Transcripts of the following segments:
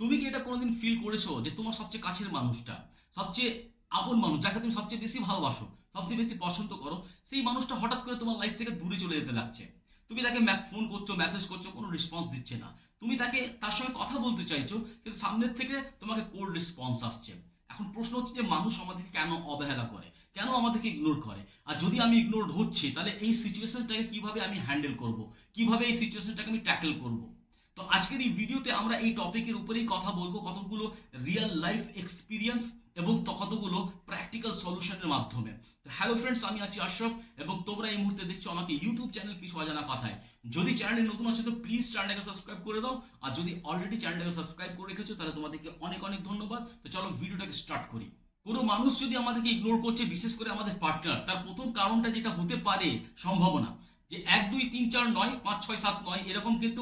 তুমি কি এটা কোনোদিন ফিল করেছ যে তোমার সবচেয়ে কাছের মানুষটা, সবচেয়ে আপন মানুষ, যাকে তুমি সবচেয়ে বেশি ভালোবাসো, সবচেয়ে বেশি পছন্দ করো, সেই মানুষটা হঠাৎ করে তোমার লাইফ থেকে দূরে চলে যেতে লাগছে। তুমি তাকে ফোন করছ মেসেজ করছ, কোনো রেসপন্স দিচ্ছে না। তুমি তাকে তার সঙ্গে কথা বলতে চাইছো, কিন্তু সামনের থেকে তোমাকে কোল্ড রেসপন্স আসছে। এখন প্রশ্ন হচ্ছে যে মানুষ আমাদেরকে কেন অবহেলা করে, কেন আমাদেরকে ইগনোর করে? আর যদি আমি ইগনোর হচ্ছি, তাহলে এই সিচুয়েশনটাকে কীভাবে আমি হ্যান্ডেল করব? কীভাবে এই সিচুয়েশনটাকে আমি ট্যাকেল করব? তো আজকের এই ভিডিওতে আমরা এই টপিকের উপরেই কথা বলব, কতগুলো রিয়েল লাইফ এক্সপিরিয়েন্স এবং কতগুলো প্র্যাকটিক্যাল সলিউশনের মাধ্যমে। তো হ্যালো ফ্রেন্ডস আমি আছি আশরাফ এবং তোমরা এই মুহূর্তে দেখছ আমাকে ইউটিউব চ্যানেল কিছু অজানা কথায়। যদি চ্যানেলে নতুন আছে তো প্লিজ চ্যানেলটাকে সাবস্ক্রাইব করে দাও, আর যদি অলরেডি চ্যানেলটাকে সাবস্ক্রাইব করে রেখেছো, তাহলে তোমাদেরকে অনেক অনেক ধন্যবাদ। তো চলো ভিডিওটাকে স্টার্ট করি। কোনো মানুষ যদি আমাদেরকে ইগনোর করছে, বিশেষ করে আমাদের পার্টনার তার প্রথম কারণটা যেটা হতে পারে, সম্ভাবনা। যে এক, দুই, তিন, চার, নয়, পাঁচ, ছয়, সাত, নয়, এরকম কিন্তু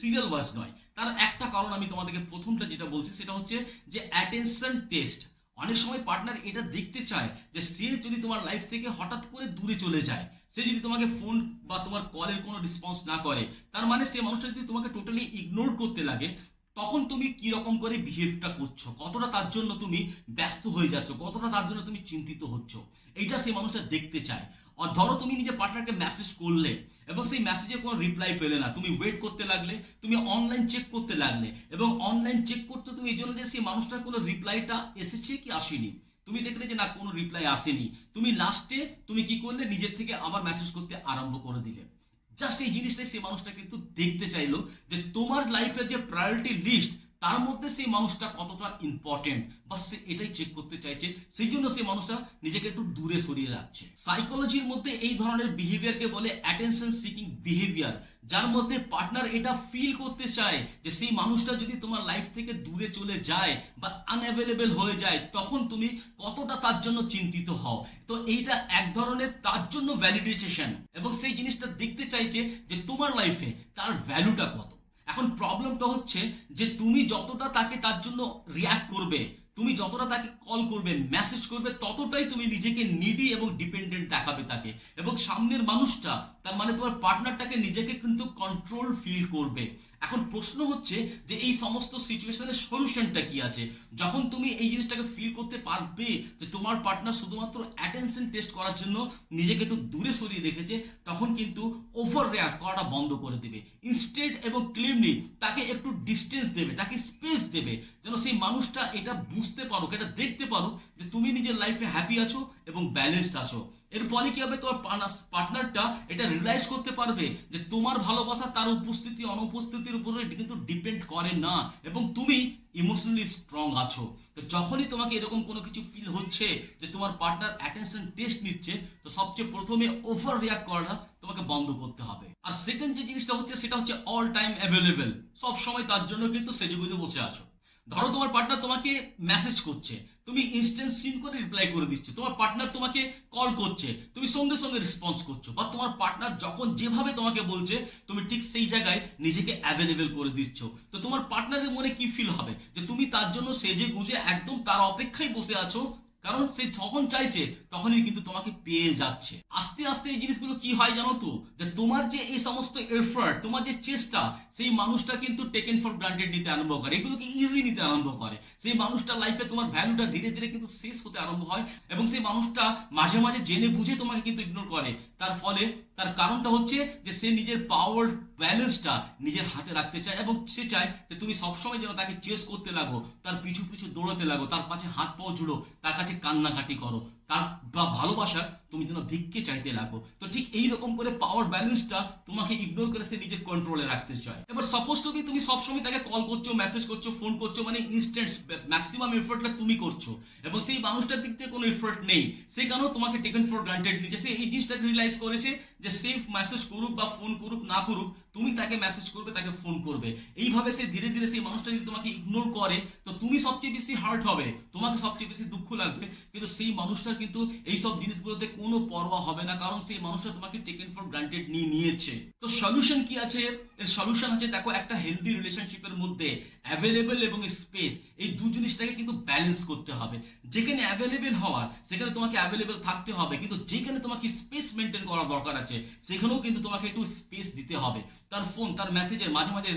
সিরিয়াল ওয়াইজ নয়। তার একটা কারণ আমি তোমাদেরকে প্রথমটা যেটা বলছি, সেটা হচ্ছে যে অ্যাটেনশন টেস্ট অনেক সময় পার্টনার এটা দেখতে চায় যে সে যদি তোমার লাইফ থেকে হঠাৎ করে দূরে চলে যায়, সে যদি তোমাকে ফোন বা তোমার কলের কোনো রেসপন্স না করে, তার মানে সে মানুষটা যদি তোমাকে টোটালি ইগনোর করতে লাগে, তখন তুমি কি রকম করে বিহেভটা করছ? কতটা তার জন্য তুমি ব্যস্ত হয়ে যাচ্ছ? কতটা তার জন্য তুমি চিন্তিত হচ্ছ? এইটা সেই মানুষটা দেখতে চায়। ধরো তুমি নিজের পার্টনারকে মেসেজ করলে এবং সেই মেসেজে কোনো রিপ্লাই পেলে না, তুমি ওয়েট করতে লাগলে, তুমি অনলাইন চেক করতে লাগলে এবং অনলাইন চেক করতে তুমি এই জন্য যে সেই মানুষটার কোনো রিপ্লাইটা এসেছে কি আসেনি? তুমি দেখলে যে না, কোনো রিপ্লাই আসেনি। তুমি লাস্টে তুমি কি করলে? নিজের থেকে আবার মেসেজ করতে আরম্ভ করে দিলে। জাস্ট এই জিনিসটাই সেই মানুষটা কিন্তু দেখতে চাইলো যে তোমার লাইফের যে প্রায়োরিটি লিস্ট তার মধ্যে সেই মানুষটা কতটা ইম্পর্টেন্ট বা সে এটাই চেক করতে চাইছে, সেই জন্য সেই মানুষটা নিজেকে একটু দূরে সরিয়ে রাখছে। সাইকোলজির মধ্যে এই ধরনের বিহেভিয়ারকে বলে অ্যাটেনশন সিকিং বিহেভিয়ার যার মধ্যে পার্টনার এটা ফিল করতে চায় যে সেই মানুষটা যদি তোমার লাইফ থেকে দূরে চলে যায় বা আনঅ্যাভেলেবেল হয়ে যায়, তখন তুমি কতটা তার জন্য চিন্তিত হও। তো এইটা এক ধরনের তার জন্য ভ্যালিডেশন এবং সেই জিনিসটা দেখতে চাইছে যে তোমার লাইফে তার ভ্যালুটা কত। এখন প্রবলেমটা হচ্ছে যে তুমি যতটা তাকে তার জন্য রিয়াক্ট করবে, তুমি যতটা তাকে কল করবে মেসেজ করবে, ততটাই তুমি নিজেকে নিডি এবং ডিপেন্ডেন্ট দেখাবে তাকে। এবং সামনের মানুষটা, তার মানে তোমার পার্টনারটাকে নিজেকে কিন্তু কন্ট্রোল ফিল করবে। এখন প্রশ্ন হচ্ছে যে এই সমস্ত সিচুয়েশনের সলিউশনটা কি আছে? যখন তুমি এই জিনিসটাকে ফিল করতে পারবে যে তোমার পার্টনার শুধুমাত্র অ্যাটেনশন টেস্ট করার জন্য নিজেকে একটু দূরে সরিয়ে রেখেছে, তখন কিন্তু ওভার রিয়াক্ট করাটা বন্ধ করে দেবে। ইনস্টেড এবং ক্লিমলি তাকে একটু ডিস্টেন্স দেবে, তাকে স্পেস দেবে, যেন সেই মানুষটা এটা বুঝতে পারুক, এটা দেখতে পারুক যে তুমি নিজের লাইফে হ্যাপি আছো এবং ব্যালেন্সড আছো। এর ফলে কি হবে? তোমার পার্টনারটা এটা রিয়েলাইজ করতে পারবে যে তোমার ভালোবাসা তার উপস্থিতি, অনুপস্থিতির উপরে কিন্তু ডিপেন্ড করে না এবং তুমি ইমোশনালি স্ট্রং আছো। তো যখনই তোমাকে এরকম কোনো কিছু ফিল হচ্ছে যে তোমার পার্টনার অ্যাটেনশন টেস্ট নিচ্ছে, তো সবচেয়ে প্রথমে ওভার রিয়াক্ট করাটা তোমাকে বন্ধ করতে হবে। আর সেকেন্ড যে জিনিসটা হচ্ছে, সেটা হচ্ছে অল টাইম অ্যাভেলেবেল সব সময় তার জন্য কিন্তু সেজে গুজে বসে আছো। ধরো তোমার পার্টনার তোমাকে মেসেজ করছে, তুমি ইনস্ট্যান্ট সিন করে রিপ্লাই করে দিচ্ছে, তোমার পার্টনার তোমাকে কল করছে, তুমি সঙ্গে সঙ্গে রেসপন্স করছ, বা তোমার পার্টনার যখন যেভাবে তোমাকে বলছে, তুমি ঠিক সেই জায়গায় নিজেকে অ্যাভেলেবেল করে দিচ্ছ। তো তোমার পার্টনারের মনে কি ফিল হবে? যে তুমি তার জন্য সেজে গুজে একদম তার অপেক্ষায় বসে আছো কারণ সে যখন চাইছে, তখনই কিন্তু তোমাকে পেয়ে যাচ্ছে। আস্তে আস্তে এই জিনিসগুলো কি হয় জানো তো? যে তোমার যে এই সমস্ত এফার্ট তোমার যে চেষ্টা, সেই মানুষটা কিন্তু টেকেন ফর গ্রান্টেড নিতে আরম্ভ করে। এগুলোকে ইজি নিতে আরম্ভ করে। সেই মানুষটা লাইফে তোমার ভ্যালুটা ধীরে ধীরে কিন্তু শেষ হতে আরম্ভ হয় এবং সেই মানুষটা মাঝে মাঝে জেনে বুঝে তোমাকে কিন্তু ইগনোর করে। তার ফলে তার কারণটা হচ্ছে যে সে নিজের পাওয়ার ব্যালেন্সটা নিজের হাতে রাখতে চায় এবং সে চায় যে তুমি সবসময় যেন তাকে চেস করতে লাগো, তার পিছু পিছু দৌড়াতে লাগো, তার পাশে হাত পাও জুড়ো, তার কাছে কান্নাকাটি করো, তার বা ভালোবাসা তুমি যেন ভিক্ষে চাইতে লাগো। তো ঠিক এই রকম করে পাওয়ার ব্যালেন্সটা তোমাকে ইগনোর করে সে নিজের কন্ট্রোলে রাখতে চায়। এবার সাপোজ টু তুমি সবসময় তাকে কল করছ মেসেজ করছ ফোন করছ মানে ইনস্ট্যান্ট ম্যাক্সিমাম এফোর্টটা তুমি করছ। এবং সেই মানুষটার দিক থেকে কোনো এফোর্ট নেই। সে কেন তোমাকে টেকেন ফর গ্রান্টেড নিচ্ছে? সে এই জিনিসটাকে রিয়েলাইজ করেছে যে সেফ মেসেজ করুক বা ফোন করুক, না করুক, তুমি তাকে মেসেজ করবে, তাকে ফোন করবে। এইভাবে সে ধীরে ধীরে সেই মানুষটা যদি তোমাকে ইগনোর করে, তো তুমি সবচেয়ে বেশি হার্ট হবে, তোমাকে সবচেয়ে বেশি দুঃখ লাগবে। কিন্তু সেই মানুষটার কিন্তু এই সব জিনিসগুলোতে কোনো পরোয়া হবে না, কারণ সেই মানুষটা তোমাকে টেকেন ফর গ্রান্টেড নিয়ে নিয়েছে। তো সলিউশন কি আছে? এর সলিউশন আছে দেখো, একটা হেলদি রিলেশনশিপের মধ্যে অ্যাভেলেবেল এবং স্পেস এই দু জিনিসটাকে কিন্তু ব্যালেন্স করতে হবে। যেখানে অ্যাভেলেবেল হওয়ার, সেখানে তোমাকে অ্যাভেলেবেল থাকতে হবে, কিন্তু যেখানে তোমাকে স্পেস মেনটেন করা দরকার আছে। সেখানেও কিন্তু তোমাকে একটু স্পেস দিতে হবে। তার ফোন তার মেসেজের মাঝে মাঝে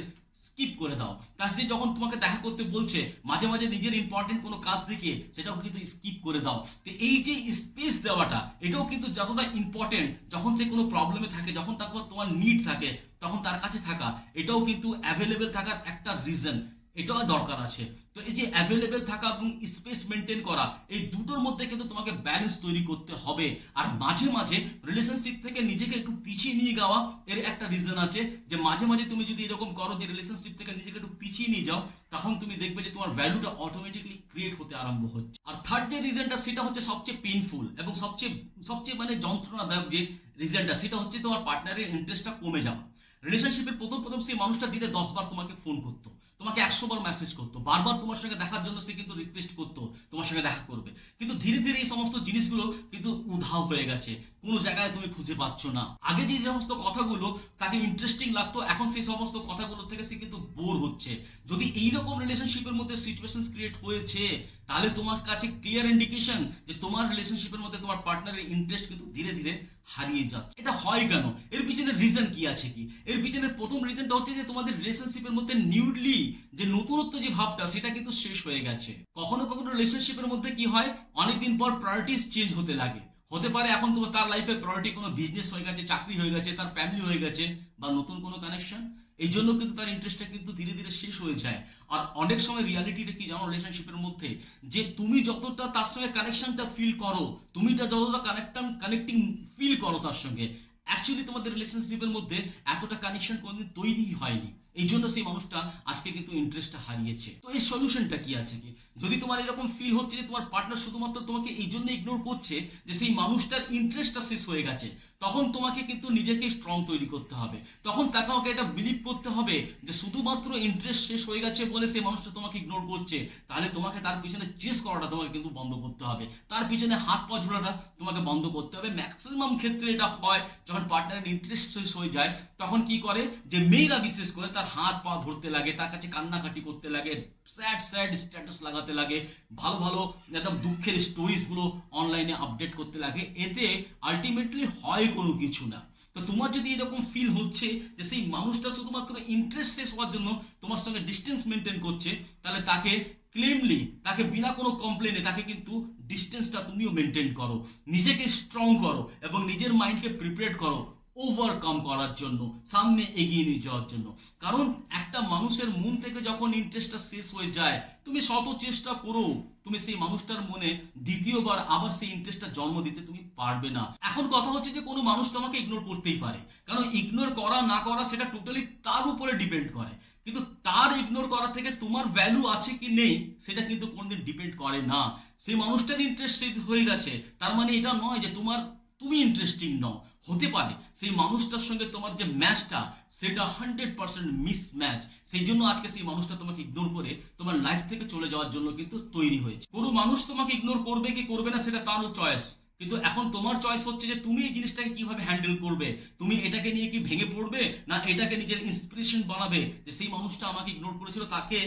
স্কিপ করে দাও। তার সে যখন তোমাকে দেখা করতে বলছে, মাঝে মাঝে নিজের ইম্পর্টেন্ট কোনো কাজ দেখে সেটাও কিন্তু স্কিপ করে দাও। তো এই যে স্পেস দেওয়াটা, এটাও কিন্তু যতটা ইম্পর্টেন্ট যখন সে কোনো প্রবলেমে থাকে, যখন তখন তোমার নিড থাকে, তখন তার কাছে থাকা, এটাও কিন্তু অ্যাভেলেবেল থাকার একটা রিজন এটাও দরকার আছে। তো এই যে অ্যাভেলেবেল থাকা এবং স্পেস মেনটেন করা, এই দুটোর মধ্যে কিন্তু তোমাকে ব্যালেন্স তৈরি করতে হবে। আর মাঝে মাঝে রিলেশনশিপ থেকে নিজেকে একটু পিছিয়ে নিয়ে যাওয়া এর একটা রিজন আছে। যে মাঝে মাঝে তুমি যদি এরকম করো যে রিলেশনশিপ থেকে নিজেকে একটু পিছিয়ে নিয়ে যাও, তখন তুমি দেখবে যে তোমার ভ্যালুটা অটোমেটিকলি ক্রিয়েট হতে আরম্ভ হচ্ছে। আর থার্ড যে রিজনটা সেটা হচ্ছে সবচেয়ে পেইনফুল এবং সবচেয়ে সবচেয়ে মানে যন্ত্রণাদায়ক যে রিজনটা সেটা হচ্ছে তোমার পার্টনারের ইন্টারেস্টটা কমে যাওয়া। রিলেশনশিপের প্রথম প্রথম সেই মানুষটা দিনে দশ বার তোমাকে ফোন করতো। তোমাকে একশো বার মেসেজ করতো। বারবার তোমার সঙ্গে দেখার জন্য সে কিন্তু রিকোয়েস্ট করতো, তোমার সঙ্গে দেখা করবে। কিন্তু ধীরে ধীরে এই সমস্ত জিনিসগুলো কিন্তু উধাও হয়ে গেছে। কোনো জায়গায় তুমি খুঁজে পাচ্ছ না। আগে যে সমস্ত কথাগুলো, তাকে ইন্টারেস্টিং লাগতো, এখন সেই সমস্ত কথাগুলো থেকে সে কিন্তু বোর হচ্ছে। যদি এইরকম রিলেশনশিপের মধ্যে সিচুয়েশন ক্রিয়েট হয়েছে, তাহলে তোমার কাছে ক্লিয়ার ইন্ডিকেশন যে তোমার রিলেশনশিপের মধ্যে তোমার পার্টনারের ইন্টারেস্ট কিন্তু ধীরে ধীরে হারিয়ে যাচ্ছে। এটা হয় কেন? এর পিছনে রিজন কি আছে কি? এর পিছনে প্রথম রিজনটা হচ্ছে যে তোমাদের রিলেশনশিপের মধ্যে নিউডলি যে নতুনত্ব যে ভাবটা, সেটা কিন্তু শেষ হয়ে গেছে। কখনো কখনো রিলেশনশিপের মধ্যে কি হয়? অনেকদিন পর প্রায়োরিটিস চেঞ্জ হতে লাগে। হতে পারে এখন তোমার তার লাইফে প্রায়োরিটি কোনো বিজনেস হয়ে গেছে, চাকরি হয়ে গেছে, তার ফ্যামিলি হয়ে গেছে, বা নতুন কোনো কানেকশন এই জন্য কিন্তু তার ইন্টারেস্টটা কিন্তু ধীরে ধীরে শেষ হয়ে যায়। আর অনেক সময় রিয়ালিটিটা কি জানো রিলেশনশিপের মধ্যে? যে তুমি যতটা তার সঙ্গে কানেকশনটা ফিল করো তুমিটা যতটা কানেকশন কানেক্টিং ফিল করো তার সঙ্গে অ্যাকচুয়ালি তোমাদের রিলেশনশিপের মধ্যে এতটা কানেকশন কোনোদিন তৈরি হয়নি। এই জন্য সেই মানুষটা আজকে কিন্তু ইন্টারেস্টটা হারিয়েছে। তো এই সলিউশনটা কি আছে কি? যদি তোমার এরকম ফিল হচ্ছে যে তোমার পার্টনার শুধুমাত্র তোমাকে এই জন্য ইগনোর করছে যে সেই মানুষটার ইন্টারেস্টটা শেষ হয়ে গেছে তখন তোমাকে কিন্তু নিজেকে স্ট্রং তৈরি করতে হবে। তখন তাকে আমাকে এটা বিলিভ করতে হবে যে শুধুমাত্র ইন্টারেস্ট শেষ হয়ে গেছে বলে সেই মানুষটা তোমাকে ইগনোর করছে, তাহলে তোমাকে তার পিছনে চেস করাটা তোমাকে কিন্তু বন্ধ করতে হবে। তার পিছনে হাত পা ঝোলাটা তোমাকে বন্ধ করতে হবে। ম্যাক্সিমাম ক্ষেত্রে এটা হয়, যখন পার্টনারের ইন্টারেস্ট শেষ হয়ে যায়, তখন কি করে? যে মেয়েরা বিশেষ করে তার হাত পা ধরতে লাগে, তার কাছে কান্নাকাটি করতে লাগে স্যাড স্যাড স্ট্যাটাস লাগাতে লাগে, ভালো ভালো একদম দুঃখের স্টোরিজগুলো অনলাইনে আপডেট করতে লাগে। এতে আলটিমেটলি হয় কোনো কিছু না। তো তোমার যদি এরকম ফিল হচ্ছে যে সেই মানুষটা শুধুমাত্র ইন্টারেস্ট শেষ হওয়ার জন্য তোমার সঙ্গে ডিস্টেন্স মেনটেন করছে, তাহলে তাকে ক্লেমলি তাকে বিনা কোনো কমপ্লেনে তাকে কিন্তু ডিস্টেন্সটা তুমিও মেনটেন করো। নিজেকে স্ট্রং করো এবং নিজের মাইন্ডকে প্রিপেয়ার করো। ওভারকাম করার জন্য, সামনে এগিয়ে নিয়ে যাওয়ার জন্য। কারণ একটা মানুষের মন থেকে যখন ইন্টারেস্টটা শেষ হয়ে যায়, তুমি শত চেষ্টা করো, তুমি সেই মানুষটার মনে দ্বিতীয়বার আবার সেই ইন্টারেস্টটা জন্ম দিতে তুমি পারবে না। এখন কথা হচ্ছে যে কোনো মানুষ তোমাকে ইগনোর করতেই পারে। কারণ ইগনোর করা, না করা সেটা টোটালি তার উপরে ডিপেন্ড করে। কিন্তু তার ইগনোর করা থেকে তোমার ভ্যালু আছে কি নেই, সেটা কিন্তু কোনোদিন ডিপেন্ড করে না। সেই মানুষটার ইন্টারেস্ট হয়ে গেছে। তার মানে এটা নয় যে তোমার তুমি ইন্টারেস্টিং নও। হতে পারে সেই মানুষটার সঙ্গে তোমার যে ম্যাচটা সেটা হান্ড্রেড পার্সেন্ট মিস ম্যাচ সেই জন্য আজকে সেই মানুষটা তোমাকে ইগনোর করে তোমার লাইফ থেকে চলে যাওয়ার জন্য কিন্তু তৈরি হয়েছে। কোনো মানুষ তোমাকে ইগনোর করবে কি করবে না, সেটা তারও চয়েস কিন্তু এখন তোমার চয়েস হচ্ছে যে তুমি এই জিনিসটাকে কীভাবে হ্যান্ডেল করবে? তুমি এটাকে নিয়ে কি ভেঙে পড়বে? না এটাকে নিজের ইন্সপিরেশন বানাবে? যে সেই মানুষটা আমাকে ইগনোর করেছিল, তাকে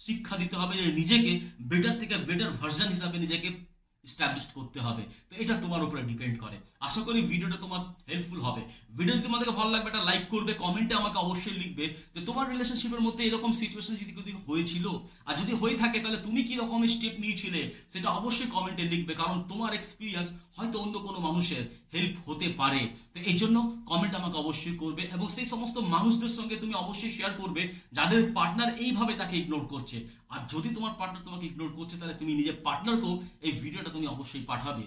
শিক্ষা দিতে হবে যে নিজেকে বেটার থেকে বেটার ভার্সন হিসাবে নিজেকে স্ট্যাবলিশ করতে হবে। তো এটা তোমার উপরে ডিপেন্ড করে। আশা করি ভিডিওটা তোমার হেল্পফুল হবে। ভিডিও যদি তোমাদেরকে ভালো লাগবে, একটা লাইক করবে কমেন্টে আমাকে অবশ্যই লিখবে যে তোমার রিলেশনশিপের মধ্যে এরকম সিচুয়েশন যদি যদি হয়েছিল? আর যদি হয়ে থাকে, তাহলে তুমি কি রকম স্টেপ নিয়েছিলে? সেটা অবশ্যই কমেন্টে লিখবে, কারণ তোমার এক্সপিরিয়েন্স হয়তো অন্য কোনো মানুষের। হেল্প হতে পারে। তো এই জন্য কমেন্ট আমাকে অবশ্যই করবে এবং সেই সমস্ত মানুষদের সঙ্গে তুমি অবশ্যই শেয়ার করবে যাদের পার্টনার এইভাবে তাকে ইগনোর করছে। আর যদি তোমার পার্টনার তোমাকে ইগনোর করছে, তাহলে তুমি নিজের পার্টনারকেও এই ভিডিওটা তুমি অবশ্যই পাঠাবে।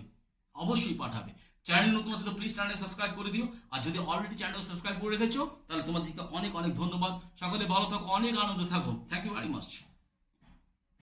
অবশ্যই পাঠাবে। চ্যানেল নতুন আছে তো প্লিজ চ্যানেলটা সাবস্ক্রাইব করে দিও। আর যদি অলরেডি চ্যানেলটা সাবস্ক্রাইব করে রেখেছো, তাহলে তোমাদেরকে অনেক অনেক ধন্যবাদ। সকলে ভালো থাকো, অনেক আনন্দ থাকো। Thank you very much